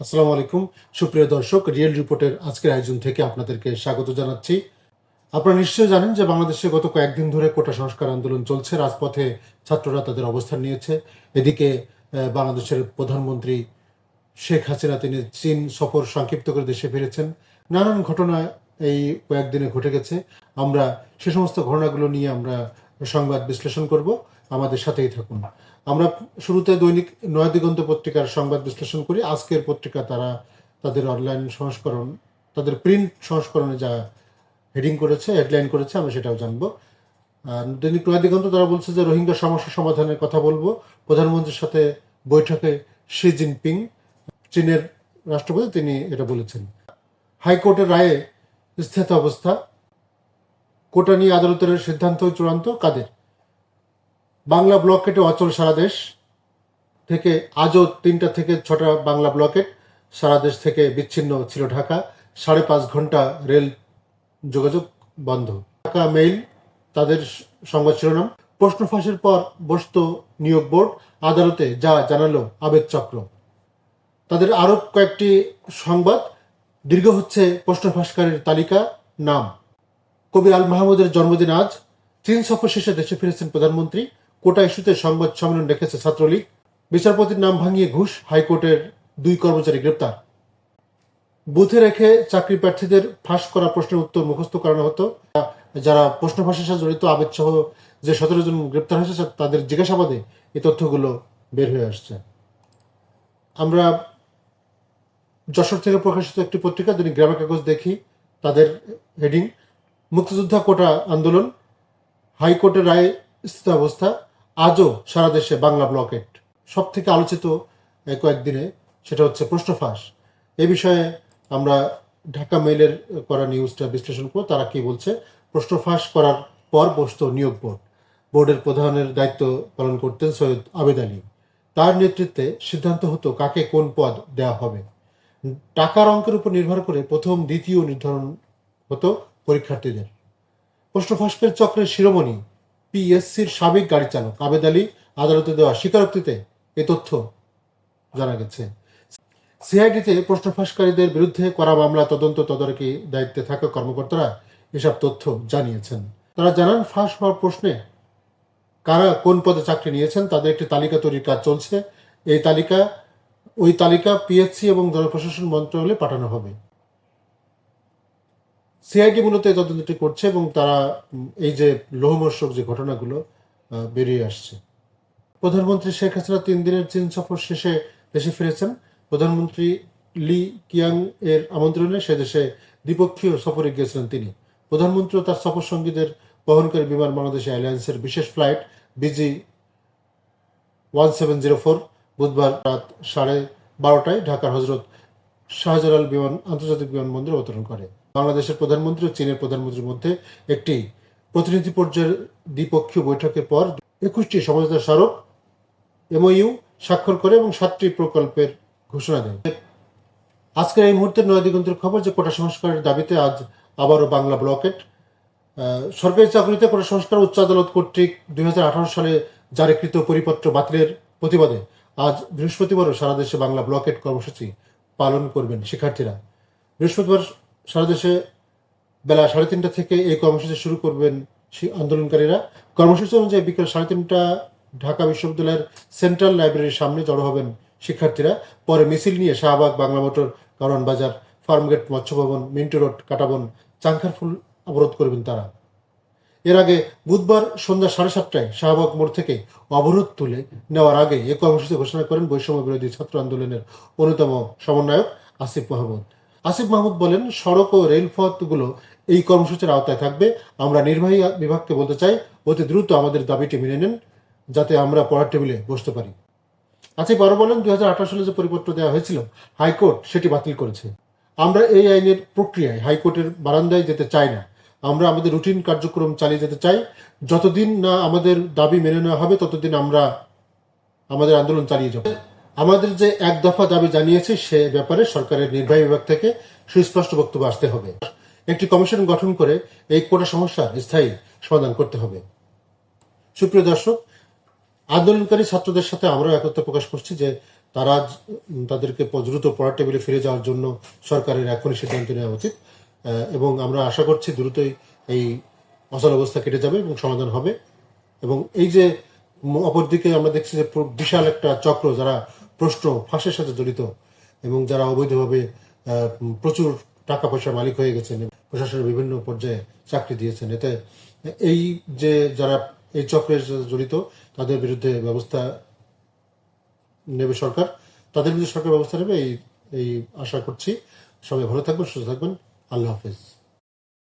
আসসালামু আলাইকুম। সুপ্রিয় দর্শক রিয়েল রিপোর্টের আজকের আয়োজন থেকে আপনাদেরকে স্বাগত জানাচ্ছি। আপনারা নিশ্চয়ই জানেন যে বাংলাদেশে গত কয়েকদিন ধরে কোটা সংস্কার আন্দোলন চলছে। রাজপথে ছাত্ররা তাদের অবস্থান নিয়েছে। এদিকে বাংলাদেশের প্রধানমন্ত্রী শেখ হাসিনা, তিনি চীন সফর সংক্ষিপ্ত করে দেশে ফিরেছেন। নানান ঘটনা এই কয়েকদিনে ঘটে গেছে। আমরা সে সমস্ত ঘটনাগুলো নিয়ে আমরা সংবাদ বিশ্লেষণ করব। আমাদের সাথেই থাকুন। আমরা শুরুতে দৈনিক নয়া দিগন্ত পত্রিকার সংবাদ বিশ্লেষণ করি। আজকের পত্রিকা তারা তাদের অনলাইন সংস্করণ, তাদের প্রিন্ট সংস্করণে যা হেডিং করেছে হেডলাইন করেছে, আমরা সেটাও জানব। দৈনিক নয়া দিগন্ত তারা বলছে যে, রোহিঙ্গা সমস্যা সমাধানের কথা বলব। প্রধানমন্ত্রীর সাথে বৈঠকে শি জিনপিং চীনের রাষ্ট্রপতি, তিনি এটা বলেছেন। হাইকোর্টের রায়ে স্থিত অবস্থা। কোটা নিয়ে আদালতের সিদ্ধান্ত চূড়ান্ত। কাদের? বাংলা ব্লকেটে অচল সারা দেশ থেকে, আজও তিনটা থেকে ছটা বাংলা ব্লকেট সারা দেশ থেকে বিচ্ছিন্ন ছিল ঢাকা। সাড়ে পাঁচ ঘণ্টা রেল যোগাযোগ বন্ধ। ঢাকা মেইল, তাদের সংবাদ শিরোনাম। প্রশ্ন ফাঁসের পর বসত নিয়োগ বোর্ড আদালতে যা জানালো আবেদ চক্র। তাদের আরও কয়েকটি সংবাদ। দীর্ঘ হচ্ছে প্রশ্ন ফাঁসকারীর তালিকা, নাম। কবি আল মাহমুদের জন্মদিন আজ। চীন সফর শেষে দেশে ফিরেছেন প্রধানমন্ত্রী। কোটা ইস্যুতে সংবাদ সম্মেলন রেখেছে ছাত্রলীগ। বিচারপতির নাম ভাঙিয়ে ঘুষ, হাইকোর্টের দুই কর্মচারী গ্রেপ্তার। বুথে রেখে চাকরি প্রার্থীদের ফাঁস করা প্রশ্নের উত্তর মুখস্থ করানো হতো। যারা প্রশ্ন ফাঁসের সাথে জড়িত আবেদ সহ যে সতেরো জন গ্রেপ্তার হয়েছে তাদের জিজ্ঞাসাবাদে এই তথ্যগুলো বের হয়ে আসছে। আমরা যশোর থেকে প্রকাশিত একটি পত্রিকা, যিনি গ্রামের কাগজ দেখি, তাদের হেডিং, মুক্তিযোদ্ধা কোটা আন্দোলন, হাইকোর্টের রায় স্থিতাবস্থা আজও সারা দেশে বাংলা ব্লকেট। সব থেকে আলোচিত কয়েকদিনে সেটা হচ্ছে প্রশ্ন ফাঁস এ বিষয়ে আমরা ঢাকা মেইলের করা নিউজটা বিশ্লেষণ করব, তারা কি বলছে? প্রশ্ন ফাঁস করার পর বসত নিয়োগ বোর্ড। বোর্ডের প্রধানের দায়িত্ব পালন করতেন সৈয়দ আবেদ আলী। তার নেতৃত্বে সিদ্ধান্ত হতো কাকে কোন পদ দেওয়া হবে। টাকার অঙ্কের উপর নির্ভর করে প্রথম, দ্বিতীয় নির্ধারণ হতো পরীক্ষার্থীদের। প্রশ্ন চক্রের শিরোমণি পিএসসির সাবেক গাড়ি চালক আবেদ আলী আদালতে দেওয়া স্বীকারোক্তিতে এ তথ্য জানা গেছে। সিআইডিতে প্রশ্ন ফাঁসকারীদের বিরুদ্ধে করা মামলা তদন্ত তদারকি দায়িত্বে থাকা কর্মকর্তারা এসব তথ্য জানিয়েছেন। তারা জানান, ফাঁস হওয়ার প্রশ্নে কারা কোন পদে চাকরি নিয়েছেন তাদের একটি তালিকা তৈরির কাজ চলছে। এই তালিকা, ওই তালিকা পিএসসি এবং জনপ্রশাসন মন্ত্রণালয়ে পাঠানো হবে। সিআইডি মূলত এই তদন্তটি করছে এবং তারা এই যে লোহমর্ষক যে ঘটনাগুলো বেরিয়ে আসছে। প্রধানমন্ত্রী শেখ হাসিনা তিন দিনের চীন সফর শেষে দেশে ফিরেছেন। প্রধানমন্ত্রী লি কিয়াং এর আমন্ত্রণে সে দেশে দ্বিপক্ষীয় সফরে গিয়েছিলেন তিনি। প্রধানমন্ত্রী তার সফর সঙ্গীদের বহনকারী বিমান বাংলাদেশ এয়ারলাইন্সের বিশেষ flight BG one seven zero four বুধবার রাত সাড়ে বারোটায় ঢাকার হজরত শাহজালাল বিমান, আন্তর্জাতিক বিমানবন্দরে অবতরণ করে। বাংলাদেশের প্রধানমন্ত্রী ও চীনের প্রধানমন্ত্রীর মধ্যে একটি প্রতিনিধি পর্যায়ের দ্বিপক্ষীয় বৈঠকের পর একুশটি সমঝোতা স্মারক এমওইউ স্বাক্ষর করে এবং সাতটি প্রকল্পের ঘোষণা দেয়। আজকের এই মুহূর্তে নয়া দিগন্তের খবর যে কোটা সংস্কারের দাবিতে আজ আবারও বাংলা ব্লকেট সরকারি চাকরিতে কোটা সংস্কার উচ্চ আদালত কর্তৃক দুই হাজার আঠারো সালে জারিকৃত পরিপত্র বাতিলের প্রতিবাদে আজ বৃহস্পতিবারও সারা দেশে বাংলা ব্লকেট কর্মসূচি পালন করবেন শিক্ষার্থীরা। বৃহস্পতিবার সারা দেশে, বেলা সাড়ে তিনটা থেকে এই কর্মসূচি শুরু করবেন শি- আন্দোলনকারীরা। কর্মসূচি অনুযায়ী বিকেল সাড়ে তিনটা ঢাকা বিশ্ববিদ্যালয়ের সেন্ট্রাল লাইব্রেরির সামনে জড়ো হবেন শিক্ষার্থীরা। পরে মিছিল নিয়ে শাহবাগ, বাংলা মোটর কারণ বাজার, ফার্মগেট মৎস্য ভবন মিন্টু রোড, কাটাবন চাঙ্খারফুল অবরোধ করবেন তারা। এর আগে বুধবার সন্ধ্যা সাড়ে সাতটায় শাহবাগ মোড় থেকে অবরোধ তুলে নেওয়ার আগে এ কর্মসূচি ঘোষণা করেন বৈষম্য বিরোধী ছাত্র আন্দোলনের অন্যতম সমন্বয়ক আসিফ মাহমুদ। আসিফ মাহমুদ বলেন, সড়ক ও রেলপথগুলো এই কর্মসূচির আওতায় থাকবে। আমরা নির্বাহী বিভাগকে বলতে চাই, অতি দ্রুত আমাদের দাবিটি মেনে নেন, যাতে আমরা পড়ার টেবিলে বসতে পারি। আসিফ আরও বলেন, দুই সালে যে পরিপত্র দেওয়া হয়েছিল, হাইকোর্ট সেটি বাতিল করেছে। আমরা এই আইনের প্রক্রিয়ায় হাইকোর্টের বারান্দায় যেতে চাই না। আমরা আমাদের রুটিন কার্যক্রম চালিয়ে যেতে চাই। যতদিন না আমাদের দাবি মেনে নেওয়া হবে, ততদিন আমরা আমাদের আন্দোলন চালিয়ে যাব। আমাদের যে এক দফা দাবি জানিয়েছে, সে ব্যাপারে সরকারের নির্বাহী বিভাগ থেকে সুস্পষ্ট বক্তব্য আসতে হবে। একটি কমিশন গঠন করে এই কোটা সমস্যার স্থায়ী সমাধান করতে হবে। সুপ্রিয় দর্শক, আন্দোলনকারী ছাত্রদের সাথে আমরাও একত্র প্রকাশ করছি যে তারা তাদেরকে দ্রুত পড়ার টেবিলে ফিরে যাওয়ার জন্য সরকারের এখনই সিদ্ধান্ত নেওয়া উচিত এবং আমরা আশা করছি দ্রুতই এই অচল অবস্থা কেটে যাবে এবং সমাধান হবে। এবং এই যে অপরদিকে আমরা দেখছি যে বিশাল একটা চক্র যারা প্রশ্ন ফাঁসের সাথে জড়িত এবং যারা অবৈধভাবে প্রচুর টাকা পয়সার মালিক হয়ে গেছেন প্রশাসনের বিভিন্ন পর্যায়ে চাকরি দিয়েছেন। এতে এই যে যারা এই চক্রের সাথে জড়িত, তাদের বিরুদ্ধে ব্যবস্থা নেবে সরকার। তাদের বিরুদ্ধে সরকার ব্যবস্থা নেবে, এই এই আশা করছি। সবাই ভালো থাকবেন, সুস্থ থাকবেন। আল্লাহ হাফেজ।